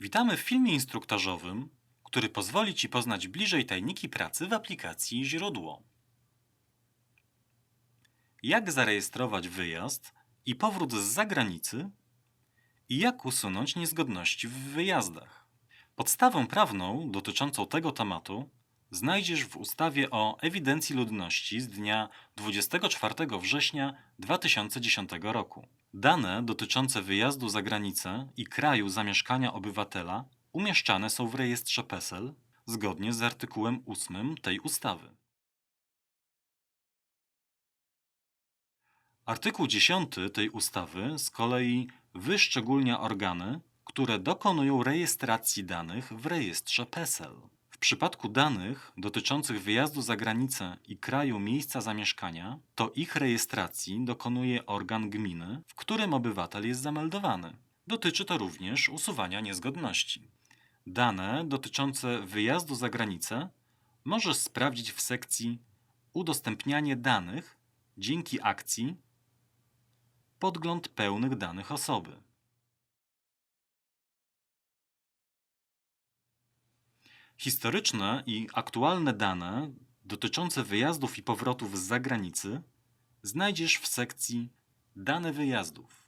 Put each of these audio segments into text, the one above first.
Witamy w filmie instruktażowym, który pozwoli Ci poznać bliżej tajniki pracy w aplikacji Źródło. Jak zarejestrować wyjazd i powrót z zagranicy i jak usunąć niezgodności w wyjazdach. Podstawę prawną dotyczącą tego tematu znajdziesz w ustawie o ewidencji ludności z dnia 24 września 2010 roku. Dane dotyczące wyjazdu za granicę i kraju zamieszkania obywatela umieszczane są w rejestrze PESEL zgodnie z artykułem 8 tej ustawy. Artykuł 10 tej ustawy z kolei wyszczególnia organy, które dokonują rejestracji danych w rejestrze PESEL. W przypadku danych dotyczących wyjazdu za granicę i kraju miejsca zamieszkania, to ich rejestracji dokonuje organ gminy, w którym obywatel jest zameldowany. Dotyczy to również usuwania niezgodności. Dane dotyczące wyjazdu za granicę możesz sprawdzić w sekcji Udostępnianie danych dzięki akcji Podgląd pełnych danych osoby. Historyczne i aktualne dane dotyczące wyjazdów i powrotów z zagranicy znajdziesz w sekcji Dane wyjazdów.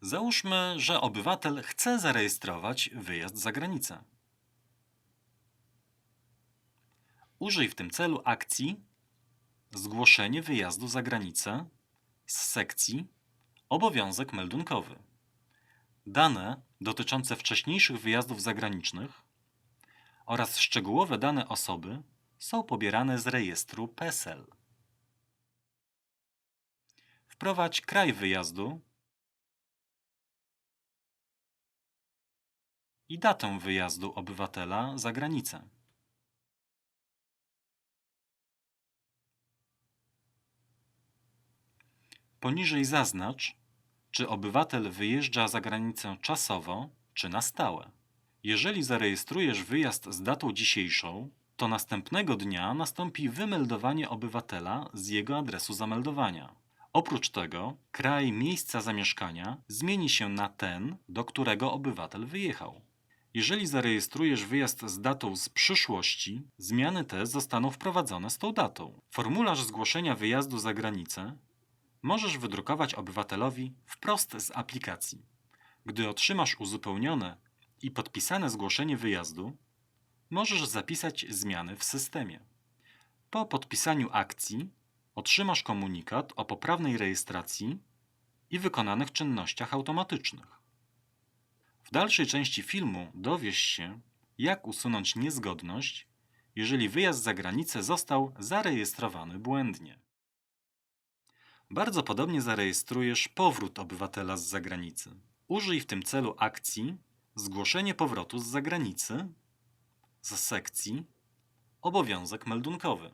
Załóżmy, że obywatel chce zarejestrować wyjazd za granicę. Użyj w tym celu akcji Zgłoszenie wyjazdu za granicę z sekcji Obowiązek meldunkowy. Dane dotyczące wcześniejszych wyjazdów zagranicznych oraz szczegółowe dane osoby są pobierane z rejestru PESEL. Wprowadź kraj wyjazdu i datę wyjazdu obywatela za granicę. Poniżej zaznacz, czy obywatel wyjeżdża za granicę czasowo czy na stałe. Jeżeli zarejestrujesz wyjazd z datą dzisiejszą, to następnego dnia nastąpi wymeldowanie obywatela z jego adresu zameldowania. Oprócz tego, kraj miejsca zamieszkania zmieni się na ten, do którego obywatel wyjechał. Jeżeli zarejestrujesz wyjazd z datą z przyszłości, zmiany te zostaną wprowadzone z tą datą. Formularz zgłoszenia wyjazdu za granicę możesz wydrukować obywatelowi wprost z aplikacji. Gdy otrzymasz uzupełnione i podpisane zgłoszenie wyjazdu, możesz zapisać zmiany w systemie. Po podpisaniu akcji otrzymasz komunikat o poprawnej rejestracji i wykonanych czynnościach automatycznych. W dalszej części filmu dowiesz się, jak usunąć niezgodność, jeżeli wyjazd za granicę został zarejestrowany błędnie. Bardzo podobnie zarejestrujesz powrót obywatela z zagranicy. Użyj w tym celu akcji Zgłoszenie powrotu z zagranicy z sekcji Obowiązek meldunkowy.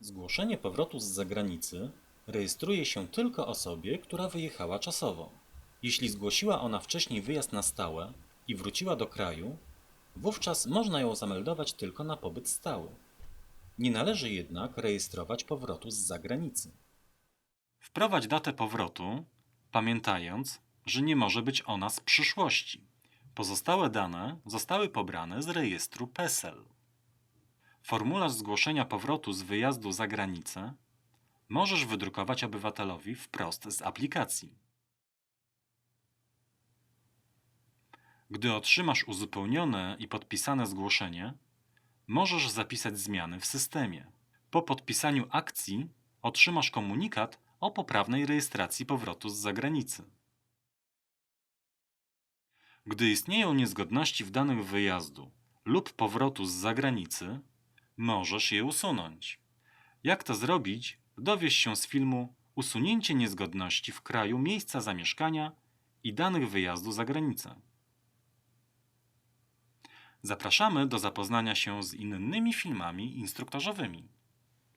Zgłoszenie powrotu z zagranicy rejestruje się tylko osobie, która wyjechała czasowo. Jeśli zgłosiła ona wcześniej wyjazd na stałe i wróciła do kraju, wówczas można ją zameldować tylko na pobyt stały. Nie należy jednak rejestrować powrotu z zagranicy. Wprowadź datę powrotu, pamiętając, że nie może być ona z przyszłości. Pozostałe dane zostały pobrane z rejestru PESEL. Formularz zgłoszenia powrotu z wyjazdu za granicę możesz wydrukować obywatelowi wprost z aplikacji. Gdy otrzymasz uzupełnione i podpisane zgłoszenie, możesz zapisać zmiany w systemie. Po podpisaniu akcji otrzymasz komunikat o poprawnej rejestracji powrotu z zagranicy. Gdy istnieją niezgodności w danych wyjazdu lub powrotu z zagranicy, możesz je usunąć. Jak to zrobić, dowiesz się z filmu Usunięcie niezgodności w kraju miejsca zamieszkania i danych wyjazdu za granicę. Zapraszamy do zapoznania się z innymi filmami instruktażowymi.